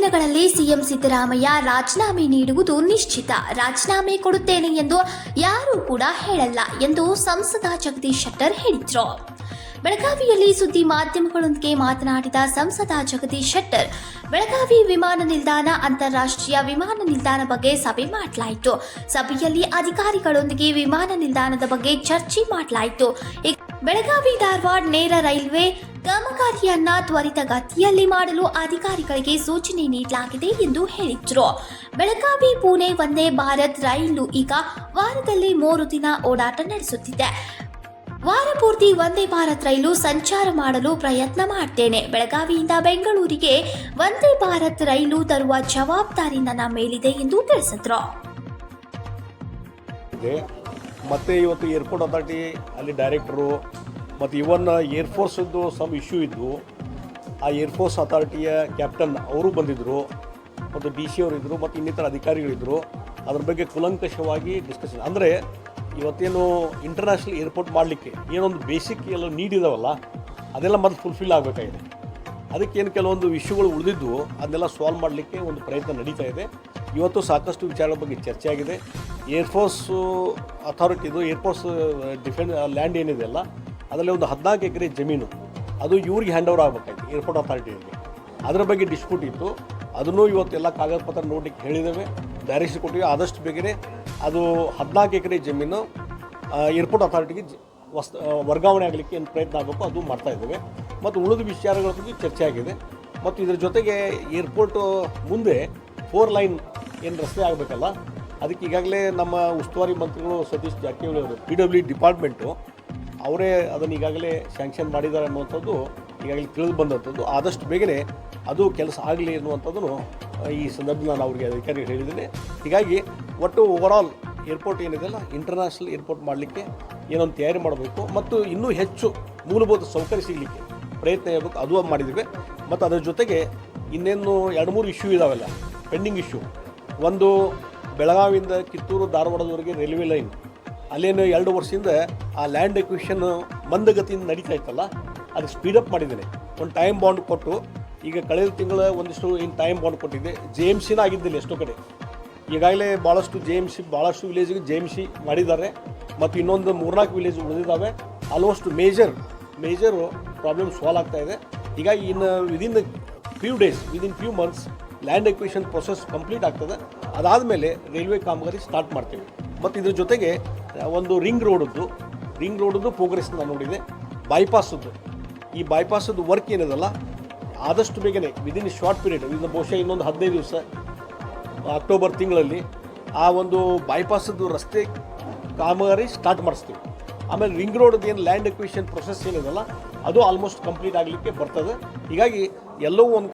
ದಿನಗಳಲ್ಲಿ ಸಿಎಂ ಸಿದ್ದರಾಮಯ್ಯ ರಾಜೀನಾಮೆ ನೀಡುವುದು ನಿಶ್ಚಿತ. ರಾಜೀನಾಮೆ ಕೊಡುತ್ತೇನೆ ಎಂದು ಯಾರೂ ಕೂಡ ಹೇಳಲ್ಲ ಎಂದು ಸಂಸದ ಜಗದೀಶ್ ಶೆಟ್ಟರ್ ಹೇಳಿದ್ರು. ಬೆಳಗಾವಿಯಲ್ಲಿ ಸುದ್ದಿ ಮಾಧ್ಯಮಗಳೊಂದಿಗೆ ಮಾತನಾಡಿದ ಸಂಸದ ಜಗದೀಶ್ ಶೆಟ್ಟರ್, ಬೆಳಗಾವಿ ವಿಮಾನ ನಿಲ್ದಾಣ ಅಂತಾರಾಷ್ಟ್ರೀಯ ವಿಮಾನ ನಿಲ್ದಾಣ ಬಗ್ಗೆ ಸಭೆ ಮಾಡಲಾಯಿತು. ಸಭೆಯಲ್ಲಿ ಅಧಿಕಾರಿಗಳೊಂದಿಗೆ ವಿಮಾನ ನಿಲ್ದಾಣದ ಬಗ್ಗೆ ಚರ್ಚೆ ಮಾಡಲಾಯಿತು. ಬೆಳಗಾವಿ ಧಾರವಾಡ ನೇರ ರೈಲ್ವೆ ಕಾಮಗಾರಿಯನ್ನ ತ್ವರಿತಗತಿಯಲ್ಲಿ ಮಾಡಲು ಅಧಿಕಾರಿಗಳಿಗೆ ಸೂಚನೆ ನೀಡಲಾಗಿದೆ ಎಂದು ಹೇಳಿದ್ರು. ಬೆಳಗಾವಿ, ಪುಣೆ, ವಂದೇ ಭಾರತ್ ರೈಲು ಈಗ ವಾರದಲ್ಲಿ ಮೂರು ದಿನ ಓಡಾಟ ನಡೆಸುತ್ತಿದೆ. ವಾರ ಪೂರ್ತಿ ವಂದೇ ಭಾರತ್ ರೈಲು ಸಂಚಾರ ಮಾಡಲು ಪ್ರಯತ್ನ ಮಾಡ್ತೇನೆ. ಬೆಳಗಾವಿಯಿಂದ ಬೆಂಗಳೂರಿಗೆ ವಂದೇ ಭಾರತ್ ರೈಲು ತರುವ ಜವಾಬ್ದಾರಿ ನನ್ನ ಮೇಲಿದೆ ಎಂದು ತಿಳಿಸಿದ್ರು. ಮತ್ತು ಇವತ್ತು ಏರ್ಪೋರ್ಟ್ ಅಥಾರಿಟಿ ಅಲ್ಲಿ ಡೈರೆಕ್ಟ್ರು ಮತ್ತು ಇವನ್ ಏರ್ಫೋರ್ಸದ್ದು ಸಮ್ ಇಶ್ಯೂ ಇದ್ದು, ಆ ಏರ್ಫೋರ್ಸ್ ಅಥಾರಿಟಿಯ ಕ್ಯಾಪ್ಟನ್ ಅವರು ಬಂದಿದ್ದರು ಮತ್ತು ಡಿ ಸಿ ಅವರು ಇದ್ದರು ಮತ್ತು ಇನ್ನಿತರ ಅಧಿಕಾರಿಗಳಿದ್ದರು ಅದ್ರ ಬಗ್ಗೆ ಕುಲಂಕಷವಾಗಿ ಡಿಸ್ಕಷನ್ ಅಂದರೆ ಇವತ್ತೇನು ಇಂಟರ್ನ್ಯಾಷನಲ್ ಏರ್ಪೋರ್ಟ್ ಮಾಡಲಿಕ್ಕೆ ಏನೊಂದು ಬೇಸಿಕ್ ಎಲ್ಲ ನೀಡ್ ಇದಾವಲ್ಲ, ಅದೆಲ್ಲ ಮತ್ತೆ ಫುಲ್ಫಿಲ್ ಆಗಬೇಕಾಗಿದೆ. ಅದಕ್ಕೇನು ಕೆಲವೊಂದು ಇಶ್ಯೂಗಳು ಉಳಿದಿದ್ದು, ಅದನ್ನೆಲ್ಲ ಸಾಲ್ವ್ ಮಾಡಲಿಕ್ಕೆ ಒಂದು ಪ್ರಯತ್ನ ನಡೀತಾ ಇದೆ. ಇವತ್ತು ಸಾಕಷ್ಟು ವಿಚಾರಗಳ ಬಗ್ಗೆ ಚರ್ಚೆ ಆಗಿದೆ. ಏರ್ಫೋರ್ಸ್ ಅಥಾರಿಟಿದು ಏರ್ಫೋರ್ಸ್ ಡಿಫೆನ್ ಲ್ಯಾಂಡ್ ಏನಿದೆ ಅಲ್ಲ, ಅದರಲ್ಲಿ ಒಂದು ಹದಿನಾಲ್ಕು ಎಕರೆ ಜಮೀನು, ಅದು ಇವ್ರಿಗೆ ಹ್ಯಾಂಡ್ ಓವರ್ ಆಗಬೇಕಾಯ್ತು ಏರ್ಪೋರ್ಟ್ ಅಥಾರಿಟಿಯಲ್ಲಿ ಅದರ ಬಗ್ಗೆ ಡಿಸ್ಪ್ಯೂಟ್ ಇತ್ತು. ಅದನ್ನು ಇವತ್ತೆಲ್ಲ ಕಾಗದ ಪತ್ರ ನೋಡಲಿಕ್ಕೆ ಹೇಳಿದ್ದೇವೆ. ಡೈರೆಕ್ಷನ್ ಕೊಟ್ಟಿವೆ ಆದಷ್ಟು ಬೇಗನೆ ಅದು ಹದಿನಾಲ್ಕು ಎಕರೆ ಜಮೀನು ಏರ್ಪೋರ್ಟ್ ಅಥಾರಿಟಿಗೆ ವಸ್ ವರ್ಗಾವಣೆ ಆಗಲಿಕ್ಕೆ ಏನು ಪ್ರಯತ್ನ ಆಗಬೇಕು ಅದು ಮಾಡ್ತಾ ಇದ್ದೇವೆ. ಮತ್ತು ಉಳಿದ ವಿಚಾರಗಳ ಬಗ್ಗೆ ಚರ್ಚೆ ಆಗಿದೆ. ಮತ್ತು ಇದರ ಜೊತೆಗೆ ಏರ್ಪೋರ್ಟ್ ಮುಂದೆ ಫೋರ್ ಲೈನ್ ಏನು ರಸ್ತೆ ಆಗಬೇಕಲ್ಲ ಅದಕ್ಕೆ ಈಗಾಗಲೇ ನಮ್ಮ ಉಸ್ತುವಾರಿ ಮಂತ್ರಿಗಳು ಸತೀಶ್ ಜಾರಕಿಹೊಳಿ ಅವರು ಪಿ ಡಬ್ಲ್ಯೂ ಡಿಪಾರ್ಟ್ಮೆಂಟು ಅವರೇ ಅದನ್ನು ಈಗಾಗಲೇ ಸ್ಯಾಂಕ್ಷನ್ ಮಾಡಿದ್ದಾರೆ ಅನ್ನುವಂಥದ್ದು ಈಗಾಗಲೇ ತಿಳಿದು ಬಂದಂಥದ್ದು. ಆದಷ್ಟು ಬೇಗನೆ ಅದು ಕೆಲಸ ಆಗಲಿ ಅನ್ನುವಂಥದ್ದನ್ನು ಈ ಸಂದರ್ಭದಲ್ಲಿ ನಾನು ಅವರಿಗೆ ಅಧಿಕಾರಿಗಳು ಹೇಳಿದ್ದೇನೆ. ಹೀಗಾಗಿ ಒಟ್ಟು ಓವರಾಲ್ ಏರ್ಪೋರ್ಟ್ ಏನಿದೆಯಲ್ಲ ಇಂಟರ್ನ್ಯಾಷನಲ್ ಏರ್ಪೋರ್ಟ್ ಮಾಡಲಿಕ್ಕೆ ಏನೊಂದು ತಯಾರಿ ಮಾಡಬೇಕು ಮತ್ತು ಇನ್ನೂ ಹೆಚ್ಚು ಮೂಲಭೂತ ಸೌಕರ್ಯ ಸಿಗಲಿಕ್ಕೆ ಪ್ರಯತ್ನ ಇರಬೇಕು, ಅದು ಮಾಡಿದ್ದೀವಿ. ಮತ್ತು ಅದರ ಜೊತೆಗೆ ಇನ್ನೇನು ಎರಡು ಮೂರು ಇಶ್ಯೂ ಇದಾವೆಲ್ಲ ಪೆಂಡಿಂಗ್ ಇಶ್ಯೂ ಒಂದು ಬೆಳಗಾವಿಯಿಂದ ಕಿತ್ತೂರು, ಧಾರವಾಡದವರೆಗೆ ರೈಲ್ವೆ ಲೈನ್ ಅಲ್ಲೇನು ಎರಡು ವರ್ಷದಿಂದ ಆ ಲ್ಯಾಂಡ್ ಎಕ್ವಿಷನ್ ಮಂದಗತಿಯಿಂದ ನಡೀತಾ ಇತ್ತಲ್ಲ, ಅದು ಸ್ಪೀಡಪ್ ಮಾಡಿದ್ದೇನೆ. ಒಂದು ಟೈಮ್ ಬಾಂಡ್ ಕೊಟ್ಟು, ಈಗ ಕಳೆದ ತಿಂಗಳ ಒಂದಿಷ್ಟು ಏನು ಟೈಮ್ ಬಾಂಡ್ ಕೊಟ್ಟಿದ್ದೆ. ಜೆ ಎಂ ಸಿನ ಆಗಿದ್ದಿಲ್ಲ ಎಷ್ಟೋ ಕಡೆ. ಈಗಾಗಲೇ ಭಾಳಷ್ಟು ಜೆ ಎಂ ಸಿ ಭಾಳಷ್ಟು ವಿಲೇಜಿಗೆ ಜೆ ಎಂ ಸಿ ಮಾಡಿದ್ದಾರೆ. ಮತ್ತು ಇನ್ನೊಂದು ಮೂರ್ನಾಲ್ಕು village ಉಳಿದಿದ್ದಾವೆ. Almost major major problem solve ಆಗ್ತಾ ಇದೆ. ಹೀಗಾಗಿ ಇನ್ನು within few days within few months land acquisition process complete ಆಗ್ತದೆ. ಅದಾದಮೇಲೆ ರೈಲ್ವೆ ಕಾಮಗಾರಿ ಸ್ಟಾರ್ಟ್ ಮಾಡ್ತೀವಿ. ಮತ್ತು ಇದ್ರ ಜೊತೆಗೆ ಒಂದು ರಿಂಗ್ ರೋಡದ್ದು ರಿಂಗ್ ರೋಡದ್ದು ಪ್ರೋಗ್ರೆಸ್ ನಾನು ನೋಡಿದೆ. ಬೈಪಾಸದ್ದು ಈ ಬೈಪಾಸದ್ದು ವರ್ಕ್ ಏನಿದಲ್ಲ, ಆದಷ್ಟು ಬೇಗನೆ ವಿದಿನ್ ಶಾರ್ಟ್ ಪೀರಿಯಡ್ ಇದು ಬಹುಶಃ ಇನ್ನೊಂದು ಹದಿನೈದು ದಿವಸ ಅಕ್ಟೋಬರ್ ತಿಂಗಳಲ್ಲಿ, ಆ ಒಂದು ಬೈಪಾಸದ್ದು ರಸ್ತೆ ಕಾಮಗಾರಿ ಸ್ಟಾರ್ಟ್ ಮಾಡಿಸ್ತೀವಿ. ಆಮೇಲೆ ರಿಂಗ್ ರೋಡದ್ದು ಏನು ಲ್ಯಾಂಡ್ ಎಕ್ವಿಷನ್ ಪ್ರೊಸೆಸ್ ಏನಿದೆಲ್ಲ, ಅದು ಆಲ್ಮೋಸ್ಟ್ ಕಂಪ್ಲೀಟ್ ಆಗಲಿಕ್ಕೆ ಬರ್ತದೆ. ಹೀಗಾಗಿ ಎಲ್ಲವೂ ಒಂದು